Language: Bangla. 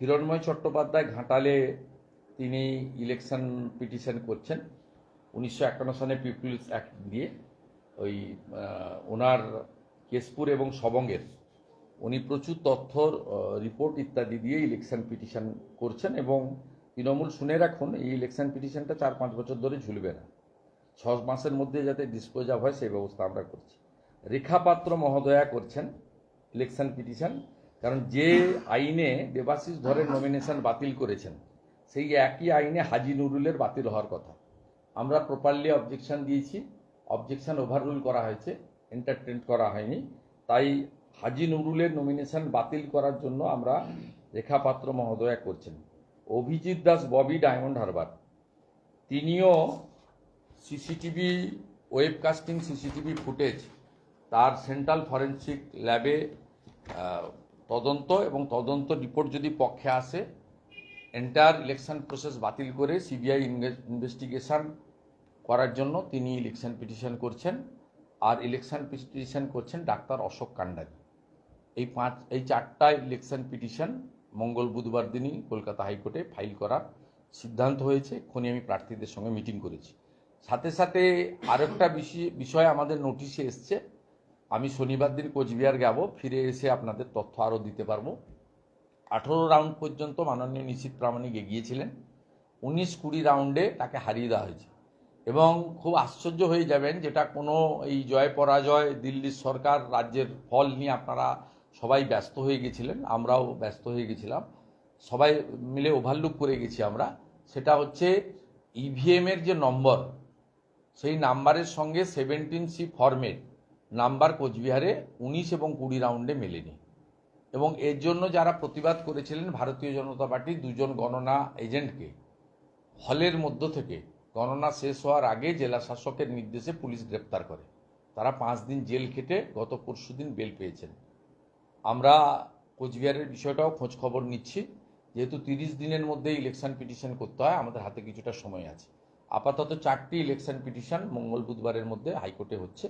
হিরণময় চট্টোপাধ্যায় ঘাটালে তিনি ইলেকশন পিটিশন করছেন। উনিশশো একান্ন সালে পিপুলস অ্যাক্ট দিয়ে ওই ওনার কেশপুর এবং সবঙ্গের উনি প্রচুর তথ্যর রিপোর্ট ইত্যাদি দিয়ে ইলেকশন পিটিশন করছেন এবং তৃণমূল শুনে রাখুন, এই ইলেকশন পিটিশনটা চার পাঁচ বছর ধরে ঝুলবে না। ছ মাসের মধ্যে যাতে ডিসপোজ অফ হয় সেই ব্যবস্থা আমরা করছি। রেখা পাত্র মহোদয়া করছেন ইলেকশন পিটিশন কারণ যে আইনে দেবাশিস ধরের নমিনেশন বাতিল করেছেন, সেই একই আইনে হাজি নুরুলের বাতিল হওয়ার কথা। আমরা প্রপারলি অবজেকশন দিয়েছি অবজেকশন ওভাররুল করা হয়েছে এন্টারটেন করা হয়নি। তাই হাজি নুরুলের নমিনেশন বাতিল করার জন্য আমরা রেখা পাত্র মহোদয়া করছেন। অভিজিৎ দাস, ববি ডায়মন্ড হারবার, তিনিও সিসিটিভি ওয়েবকাস্টিং সিসিটিভি ফুটেজ তার সেন্ট্রাল ফরেন্সিক ল্যাবে তদন্ত এবং তদন্ত রিপোর্ট যদি পক্ষে আসে এন্টায়ার ইলেকশন প্রসেস বাতিল করে সিবিআই ইনভেস্টিগেশন করার জন্য তিনি ইলেকশন পিটিশন করছেন। আর ইলেকশন পিটিশন করছেন ডাক্তার অশোক কান্ডারি। এই পাঁচ, এই চারটা ইলেকশন পিটিশন মঙ্গল বুধবার দিনই কলকাতা হাইকোর্টে ফাইল করার সিদ্ধান্ত হয়েছে। এক্ষুনি আমি প্রার্থীদের সঙ্গে মিটিং করেছি। সাথে সাথে আরেকটা বিষয় আমাদের নোটিশে এসছে। আমি শনিবার দিন কোচবিহার যাব, ফিরে এসে আপনাদের তথ্য আরও দিতে পারব। আঠেরো রাউন্ড পর্যন্ত মাননীয় নিশ্চিত প্রামাণিক এগিয়েছিলেন। উনিশ কুড়ি রাউন্ডে তাকে হারিয়ে দেওয়া হয়েছে। এবং খুব আশ্চর্য হয়ে যাবেন যেটা কোনো এই জয় পরাজয় দিল্লির সরকার, রাজ্যের ফল নিয়ে আপনারা সবাই ব্যস্ত হয়ে গেছিলেন, আমরাও ব্যস্ত হয়ে গেছিলাম। সবাই মিলে ওভারলুক করে গেছি আমরা। সেটা হচ্ছে ইভিএমের যে নম্বর, সেই নাম্বারের সঙ্গে সেভেন্টিন সি ফর্মেট নাম্বার কোচবিহারে উনিশ এবং কুড়ি রাউন্ডে মেলেনি। এবং এর জন্য যারা প্রতিবাদ করেছিলেন ভারতীয় জনতা পার্টির দুজন গণনা এজেন্টকে, হলের মধ্য থেকে গণনা শেষ হওয়ার আগে জেলা শাসকের নির্দেশে পুলিশ গ্রেপ্তার করে। তারা পাঁচ দিন জেল খেটে গত পরশু দিন বেল পেয়েছেন। আমরা কোচবিহারের বিষয়টাও খোঁজ খবর নিচ্ছি। যেহেতু তিরিশ দিনের মধ্যে ইলেকশন পিটিশন করতে হয়, আমাদের হাতে কিছুটা সময় আছে। আপাতত চারটি ইলেকশন পিটিশন মঙ্গল বুধবারের মধ্যে হাইকোর্টে হচ্ছে।